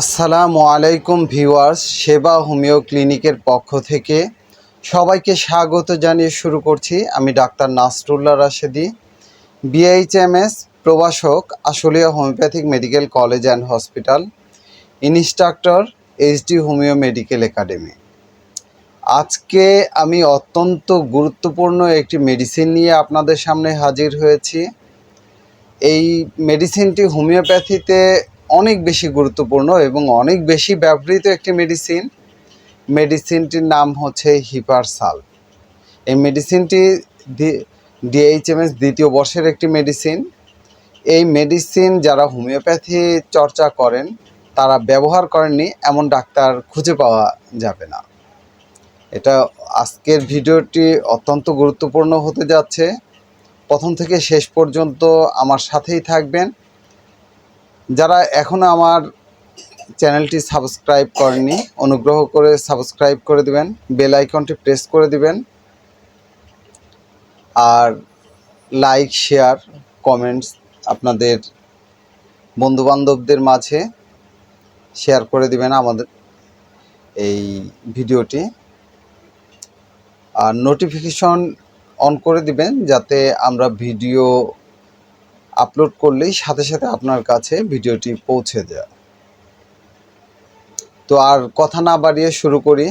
আসসালামু আলাইকুম ভিউয়ার্স, সেবা হোমিও ক্লিনিকের পক্ষ থেকে সবাইকে স্বাগত জানিয়ে শুরু করছি। আমি ডাক্তার নাসরুল্লাহ রাশেদি বিএইচএমএস প্রভাষক, Ashulia homeopathic medical college and hospital, instructor HD homeo medical academy. আজকে আমি অত্যন্ত গুরুত্বপূর্ণ একটি মেডিসিন নিয়ে আপনাদের সামনে হাজির হয়েছি। এই মেডিসিনটি হোমিওপ্যাথিতে অনেক বেশি গুরুত্বপূর্ণ এবং অনেক বেশি ব্যবহৃত একটি মেডিসিন মেডিসিনটির নাম হচ্ছে হিপারসাল। এই মেডিসিনটি ডিএইচএমএস দ্বিতীয় বর্ষের একটি মেডিসিন এই মেডিসিন যারা হোমিওপ্যাথি চর্চা করেন, তারা ব্যবহার করেননি, এমন ডাক্তার খুঁজে পাওয়া যাবে না। এটা আজকের ভিডিওটি অত্যন্ত গুরুত্বপূর্ণ হতে যাচ্ছে। প্রথম থেকে শেষ পর্যন্ত আমার সাথেই থাকবেন। যারা এখনও আমার চ্যানেলটি সাবস্ক্রাইব করেনি অনুগ্রহ করে সাবস্ক্রাইব করে দিবেন, বেল আইকনটি প্রেস করে দিবেন, আর লাইক, শেয়ার, কমেন্টস আপনাদের বন্ধুবান্ধবদের মাঝে শেয়ার করে দিবেন আমাদের এই ভিডিওটি। আর নোটিফিকেশন অন করে দিবেন, যাতে আমরা ভিডিও আপলোড করলেই সাথে সাথে আপনার কাছে ভিডিওটি পৌঁছে যায়। তো আর কথা না বাড়িয়ে শুরু করি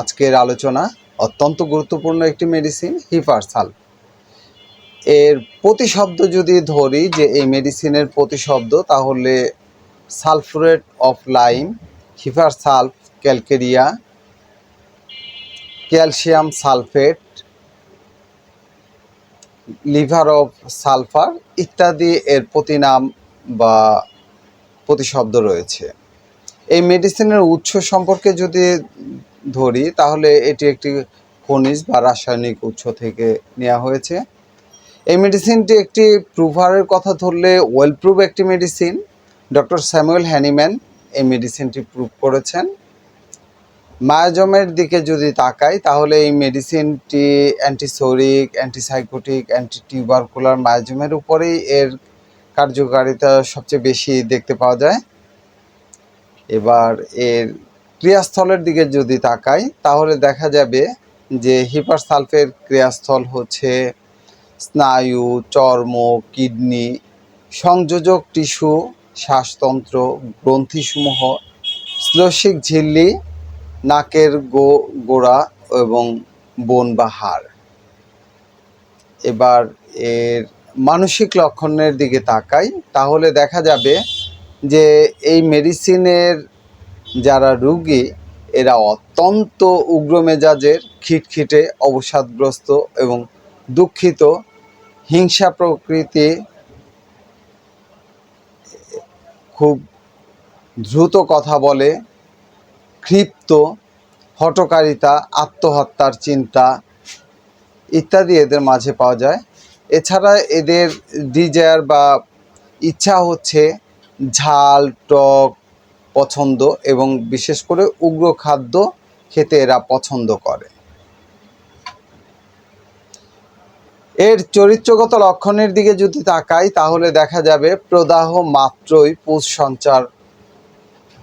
আজকের আলোচনা। অত্যন্ত গুরুত্বপূর্ণ একটি মেডিসিন হিপারসাল এর প্রতিশব্দ যদি ধরি যে এই মেডিসিনের প্রতিশব্দ, তাহলে sulphurate of lime hepar sulph calcarea, calcium sulphate liver of sulphur ইত্যাদি এর প্রতিনাম বা প্রতিশব্দ রয়েছে। এই মেডিসিনের উৎস সম্পর্কে যদি ধরি, তাহলে এটি একটি খনিজ বা রাসায়নিক উৎস থেকে নেওয়া হয়েছে। এই মেডিসিনটি একটি প্রুভারের কথা ধরলে ওয়েল প্রুভ একটি মেডিসিন। ডক্টর স্যামুয়েল হ্যানিম্যান এই মেডিসিনটি প্রুভ করেছেন। মায়াজমের দিকে যদি তাকাই, তাহলে এই মেডিসিনটি অ্যান্টিসোরিক, অ্যান্টিসাইকোটিক অ্যান্টি টিউবারকুলার মায়াজমের উপরেই এর কার্যকারিতা সবচেয়ে বেশি দেখতে পাওয়া যায়। এবার এর ক্রিয়াস্থলের দিকে যদি তাকাই, তাহলে দেখা যাবে যে হিপার সালফের ক্রিয়াস্থল হচ্ছে স্নায়ু, চর্ম, কিডনি, সংযোজক টিস্যু, শ্বাসতন্ত্র, গ্রন্থিসমূহ, শ্লসিক ঝিল্লি নাকের গো, গোড়া এবং বন বা হাড়। এবার এর মানসিক লক্ষণের দিকে তাকাই, তাহলে দেখা যাবে যে এই মেডিসিনের যারা রুগী, এরা অত্যন্ত উগ্র মেজাজের খিটখিটে, অবসাদগ্রস্ত এবং দুঃখিত, হিংসা প্রকৃতি খুব দ্রুত কথা বলে ক্ষিপ্ত হটকারিতা আত্মহত্যার চিন্তা ইত্যাদি এদের মাঝে পাওয়া যায়। এছাড়া এদের ডিজায়ার বা ইচ্ছা হচ্ছে ঝাল, টক পছন্দ এবং বিশেষ করে উগ্র খাদ্য খেতে এরা পছন্দ করে। এর চরিত্রগত লক্ষণের দিকে যদি তাকাই, তাহলে দেখা যাবে প্রদাহ মাত্রই পুষ সঞ্চার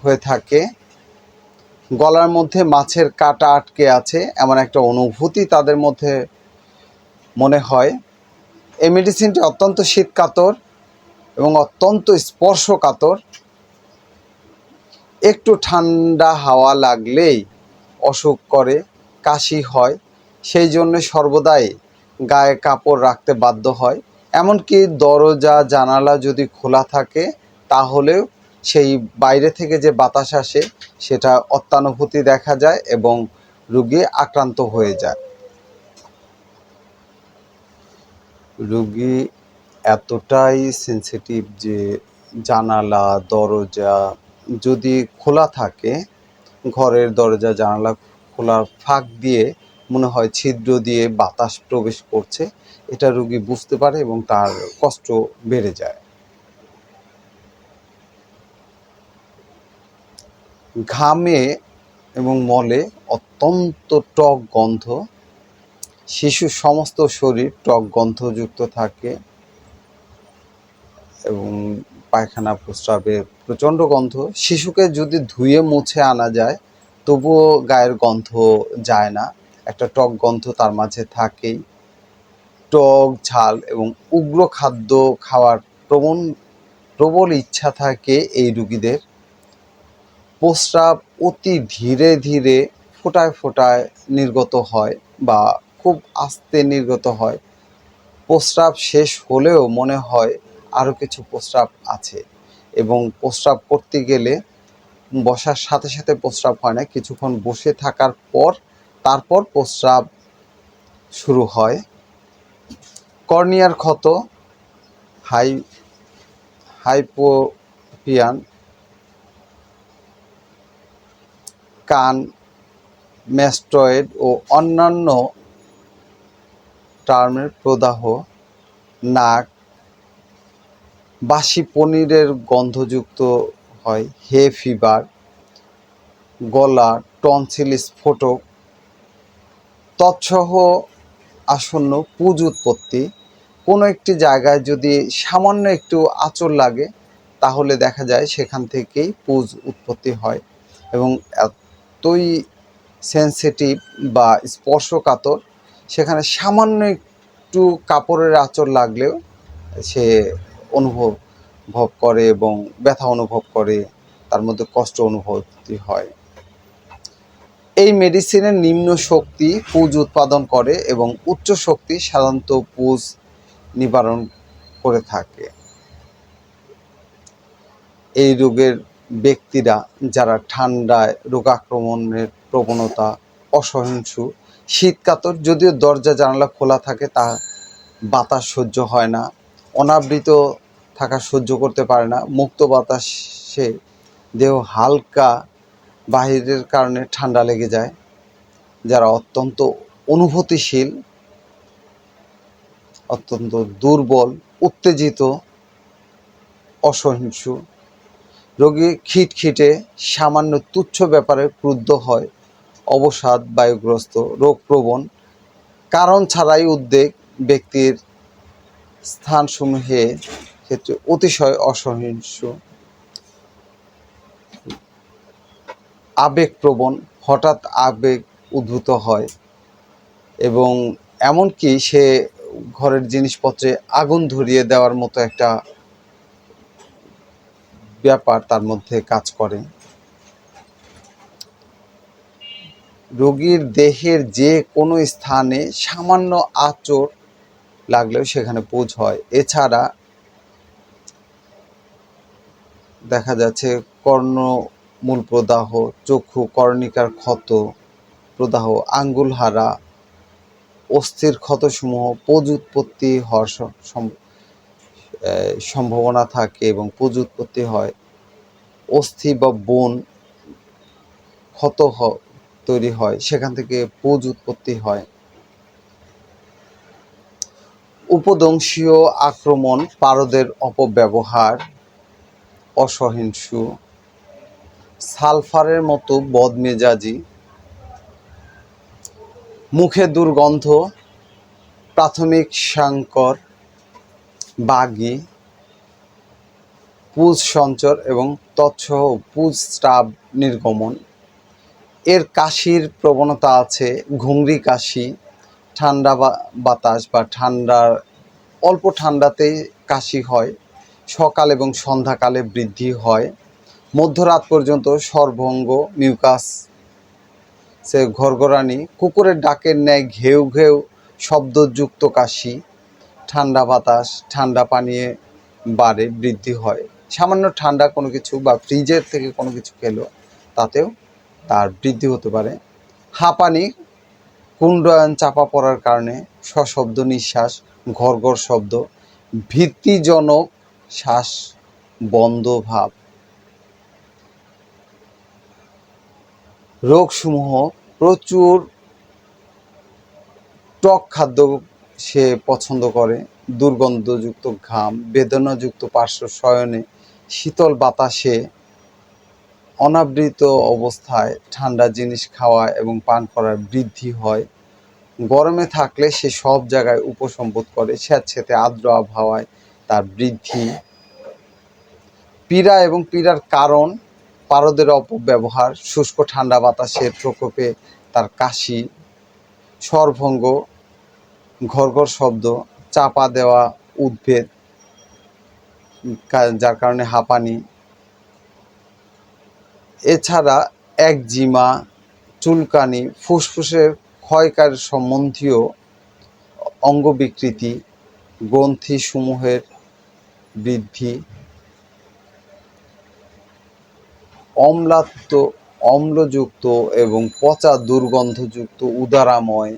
হয়ে থাকে। গলার মধ্যে মাছের কাটা আটকে আছে, এমন একটা অনুভূতি তাদের মধ্যে মনে হয়। এই মেডিসিনটি অত্যন্ত শীতকাতর এবং অত্যন্ত স্পর্শকাতর। একটু ঠান্ডা হাওয়া লাগলেই অসুখ করে, কাশি হয়, সেই জন্য সর্বদাই গায়ে কাপড় রাখতে বাধ্য হয়। এমনকি দরজা, জানালা যদি খোলা থাকে, তাহলেও সেই বাইরে থেকে যে বাতাস আসে, সেটা অত্যানুভূতি দেখা যায় এবং রুগী আক্রান্ত হয়ে যায়। রুগী এতটাই সেন্সিটিভ যে জানালা, দরজা যদি খোলা থাকে, ঘরের দরজা, জানালা খোলার ফাঁক দিয়ে মনে হয় ছিদ্র দিয়ে বাতাস প্রবেশ করছে, এটা রুগী বুঝতে পারে এবং তার কষ্ট বেড়ে যায়। ঘামে এবং মলে অত্যন্ত টক গন্ধ। শিশুর সমস্ত শরীর টক গন্ধযুক্ত থাকে এবং পায়খানা প্রস্রাবে প্রচণ্ড গন্ধ। শিশুকে যদি ধুয়ে মুছে আনা যায়, তবুও গায়ের গন্ধ যায় না। একটা টক গন্ধ তার মাঝে থাকেই। টক ঝাল এবং উগ্র খাদ্য খাওয়ার প্রবণ, প্রবল ইচ্ছা থাকে এই রুগীদের। প্রস্রাব অতি ধীরে ধীরে ফোটায় ফোটায় নির্গত হয় বা খুব আস্তে নির্গত হয়। প্রস্রাব শেষ হলেও মনে হয় আরও কিছু প্রস্রাব আছে এবং প্রস্রাব করতে গেলে বসার সাথে সাথে প্রস্রাব হয় না। কিছুক্ষণ বসে থাকার পর তারপর প্রস্রাব শুরু হয়। কর্নিয়ার ক্ষত, হাই হাইপোপিয়ান কান ম্যাস্টয়েড ও অন্যান্য টার্মের প্রদাহ, নাক, বাসি পনিরের গন্ধযুক্ত হয়, হে ফিভার, গলা টনসিল স্ফোটক তৎসহ আসন্ন পুজ উৎপত্তি। কোনো একটি জায়গায় যদি সামান্য একটু আঁচড় লাগে, তাহলে দেখা যায় সেখান থেকেই পুজ উৎপত্তি হয় এবং এতই সেন্সিটিভ বা স্পর্শকাতর, সেখানে সামান্য একটু কাপড়ের আঁচড় লাগলেও সে অনুভব ভব করে এবং ব্যথা অনুভব করে, তার মধ্যে কষ্ট অনুভূতি হয়। এই মেডিসিনের নিম্ন শক্তি পুজ উৎপাদন করে এবং উচ্চ শক্তি সাধারণত পুজ নিবারণ করে থাকে। এই রোগের ব্যক্তিরা যারা ঠান্ডায়, রোগাক্রমণের প্রবণতা অসহিষ্ণু শীতকাতর, যদিও দরজা জানালা খোলা থাকে, তা বাতাস সহ্য হয় না, অনাবৃত থাকা সহ্য করতে পারে না, মুক্ত বাতাসে দেহ হালকা বাহিরের কারণে ঠান্ডা লেগে যায়, যারা অত্যন্ত অনুভূতিশীল, অত্যন্ত দুর্বল, উত্তেজিত অসহিষ্ণু রোগী খিটখিটে সামান্য তুচ্ছ ব্যাপারে ক্রুদ্ধ হয়, অবসাদ বায়ুগ্রস্ত রোগপ্রবণ কারণ ছাড়াই উদ্বেগ ব্যক্তির স্থানসমূহে ক্ষেত্রে অতিশয় অসহিষ্ণু। আবেগপ্রবণ হঠাৎ আবেগ উদ্ভূত হয় এবং এমনকি সে ঘরের জিনিসপত্রে আগুন ধরিয়ে দেওয়ার মতো একটা ব্যাপার তার মধ্যে কাজ করে। রোগীর দেহের যে কোনো স্থানে সামান্য আঁচড় লাগলেও সেখানে পুজ হয়। এছাড়া দেখা যাচ্ছে কর্ণ মূল প্রদাহ, চক্ষু, কর্ণিকার ক্ষত প্রদাহ, আঙ্গুল হারা, অস্থির ক্ষতসমূহ পুজ উৎপত্তি হওয়ার সম্ভাবনা থাকে এবং পুজ উৎপত্তি হয়। অস্থি বা বন ক্ষত তৈরি হয়, সেখান থেকে পুজ উৎপত্তি হয়। উপদংশীয় আক্রমণ, পারদের অপব্যবহার অসহিষ্ণু সালফারের মতো বদমেজাজি, মুখে দুর্গন্ধ, প্রাথমিক সাংকর বাগি, পুজ সঞ্চর এবং তৎসহ পুজ স্টাব নির্গমন। এর কাশির প্রবণতা আছে ঘুংরি কাশি, ঠান্ডা বাতাস বা ঠান্ডার, অল্প ঠান্ডাতেই কাশি হয়, সকাল এবং সন্ধ্যাকালে বৃদ্ধি হয়। মধ্যরাত পর্যন্ত সর্বঙ্গ, মিউকাস, সে ঘরঘরানি, কুকুরের ডাকের ন্যায় ঘেউ ঘেউ শব্দযুক্ত কাশি ঠান্ডা বাতাস, ঠান্ডা পানীয় বাড়ে, বৃদ্ধি হয়। সামান্য ঠান্ডা কোনো কিছু বা ফ্রিজের থেকে কোনো কিছু খেলো তাতেও তার বৃদ্ধি হতে পারে। হাঁপানি কুণ্ডায়ন চাপা পড়ার কারণে সশব্দ নিঃশ্বাস ঘর ঘর শব্দ, ভীতিজনক শ্বাস বন্ধ ভাব। রোগসমূহ প্রচুর টক খাদ্য সে পছন্দ করে। দুর্গন্ধযুক্ত ঘাম, বেদনাযুক্ত পার্শ্ব শয়নে, শীতল বাতাসে, অনাবৃত অবস্থায় ঠান্ডা জিনিস খাওয়া এবং পান করার বৃদ্ধি হয়। গরমে থাকলে সে সব জায়গায় উপসম্বোধ করে স্যাঁতস্যাঁতে আর্দ্র আবহাওয়ায় তার বৃদ্ধি। পীড়া এবং পীড়ার কারণ, পারদের অপব্যবহার, শুষ্ক ঠান্ডা বাতাসের প্রকোপে তার কাশি স্বরভঙ্গ ঘরঘর শব্দ, চাপা দেওয়া, উদ্ভেদ যার কারণে হাঁপানি। এছাড়া একজিমা চুলকানি, ফুসফুসের ক্ষয়কার সম্বন্ধীয় অঙ্গ বিকৃতি গ্রন্থিসমূহের বৃদ্ধি, অম্লাত্ব, অম্লযুক্ত এবং পচা দুর্গন্ধযুক্ত উদারাময়।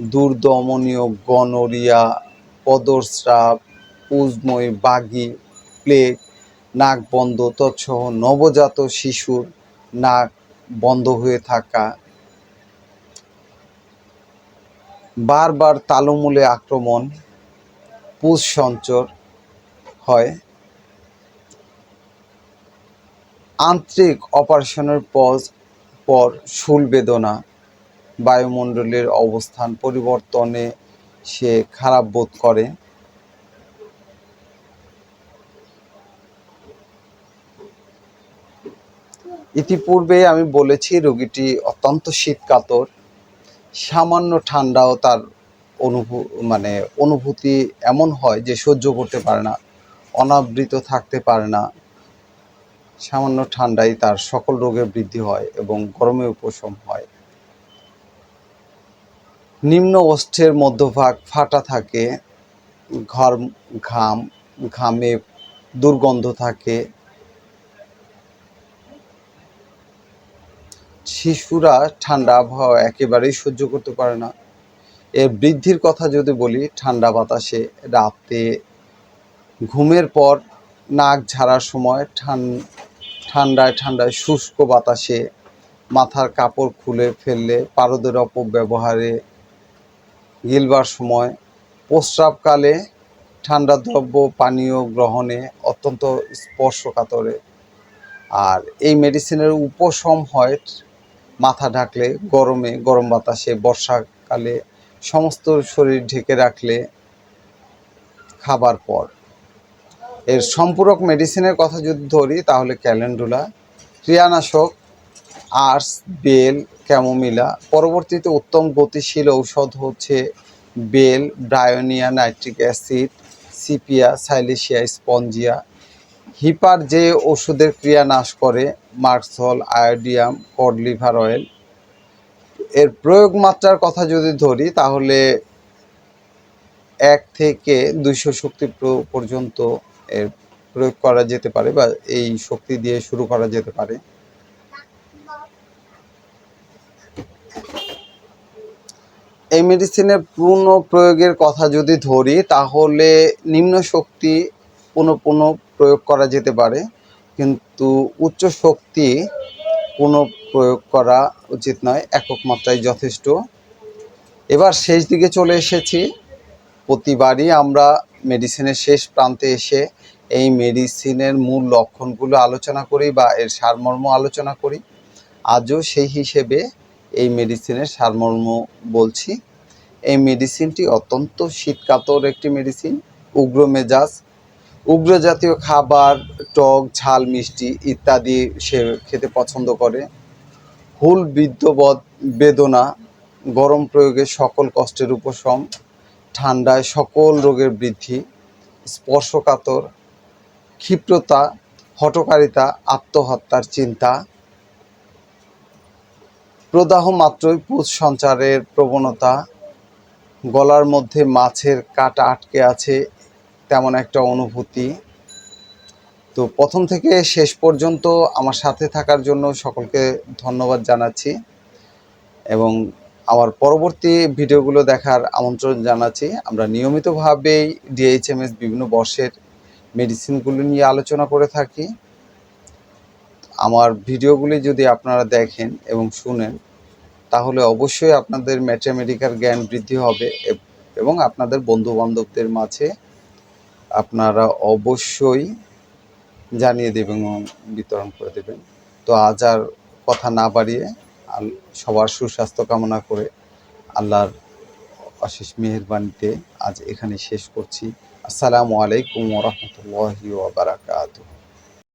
দুর্দমনীয় গনোরিয়া, পদস্রাব, উজময় বাগি, প্লেগ নাক বন্ধ তৎসহ নবজাত শিশুর নাক বন্ধ হয়ে থাকা। বারবার তালুমূলে আক্রমণ, পুষ সঞ্চর হয়। আন্তরিক অপারেশনের পর পর শুল বেদনা বায়ুমণ্ডলের অবস্থান পরিবর্তনে সে খারাপ বোধ করে। ইতিপূর্বে আমি বলেছি, রোগীটি অত্যন্ত শীতকাতর। সামান্য ঠান্ডাও তার অনুভূ মানে অনুভূতি এমন হয় যে সহ্য করতে পারে না, অনাবৃত থাকতে পারে না। সামান্য ঠান্ডায় তার সকল রোগের বৃদ্ধি হয় এবং গরমে উপশম হয়। নিম্ন ওষ্ঠের মধ্যভাগ ফাটা থাকে, ঘর ঘাম, ঘামে দুর্গন্ধ থাকে। শিশুরা ঠান্ডা আবহাওয়া একেবারেই সহ্য করতে পারে না। এর বৃদ্ধির কথা যদি বলি, ঠান্ডা বাতাসে রাতে ঘুমের পর নাক ঝাড়ার সময় ঠান, ঠান্ডায় ঠান্ডায় শুষ্ক বাতাসে মাথার কাপড় খুলে ফেললে পারদের অপব্যবহারে গিলবার সময় প্রস্রাবকালে ঠান্ডা দ্রব্য পানীয় গ্রহণে অত্যন্ত স্পর্শকাতরে। আর এই মেডিসিনের উপশম হয় মাথা ঢাকলে, গরমে, গরম বাতাসে, বর্ষাকালে সমস্ত শরীর ঢেকে রাখলে খাবার পর। এর সম্পূরক মেডিসিনের কথা যদি ধরি, তাহলে ক্যালেন্ডুলা, ক্রিয়ানাশক, আর্স, বেল ক্যামোমিলা। পরবর্তীতে উত্তম গতিশীল ঔষধ হচ্ছে bell, Bryonia, nitric acid, sepia, silicea, spongia. Hepar যে ওষুধের ক্রিয়া নাশ করে merc sol iodium, cod liver oil. এর প্রয়োগ মাত্রার কথা যদি ধরি, তাহলে এক থেকে দুইশো শক্তি পর্যন্ত এর প্রয়োগ করা যেতে পারে বা এই শক্তি দিয়ে শুরু করা যেতে পারে। এই মেডিসিনের পূর্ণ প্রয়োগের কথা যদি ধরি, তাহলে নিম্ন শক্তি পুনঃ পুনঃ প্রয়োগ করা যেতে পারে। কিন্তু উচ্চ শক্তি পুনঃ প্রয়োগ করা উচিত নয়, একক মাত্রায় যথেষ্ট। এবার শেষ দিকে চলে এসেছি। প্রতিবারই আমরা মেডিসিনের শেষ প্রান্তে এসে এই মেডিসিনের মূল লক্ষণগুলো আলোচনা করি বা এর সারমর্ম আলোচনা করি। আজও সেই হিসেবে এই মেডিসিনের সারমর্ম বলছি। এই মেডিসিনটি অত্যন্ত শীতকাতর একটি মেডিসিন উগ্র মেজাজ, উগ্র জাতীয় খাবার, টক, ঝাল, মিষ্টি ইত্যাদি সে খেতে পছন্দ করে। হুল বিদ্যবদ বেদনা, গরম প্রয়োগে সকল কষ্টের উপশম, ঠান্ডায় সকল রোগের বৃদ্ধি, স্পর্শকাতর, ক্ষিপ্রতা হটকারিতা আত্মহত্যার চিন্তা প্রদাহ মাত্রই পুষ সঞ্চারের প্রবণতা। গলার মধ্যে মাছের কাটা আটকে আছে, তেমন একটা অনুভূতি। তো প্রথম থেকে শেষ পর্যন্ত আমার সাথে থাকার জন্য সকলকে ধন্যবাদ জানাচ্ছি এবং আমার পরবর্তী ভিডিওগুলো দেখার আমন্ত্রণ জানাচ্ছি। আমরা নিয়মিতভাবেই ডিএইচএমএস বিভিন্ন বর্ষের মেডিসিনগুলো নিয়ে আলোচনা করে থাকি। আমার ভিডিওগুলি যদি আপনারা দেখেন এবং শুনেন, তাহলে অবশ্যই আপনাদের ম্যাথমেটিক্যাল জ্ঞান বৃদ্ধি হবে এবং আপনাদের বন্ধু বান্ধবদের মাঝে আপনারা অবশ্যই জানিয়ে দেবেন এবং বিতরণ করে দেবেন। তো আজ আর কথা না বাড়িয়ে সবার সুস্বাস্থ্য কামনা করে আল্লাহর অশেষ মেহেরবানিতে আজ এখানে শেষ করছি। আসসালামু আলাইকুম ওরহমতুল্লাহি ওবরাকাতুহ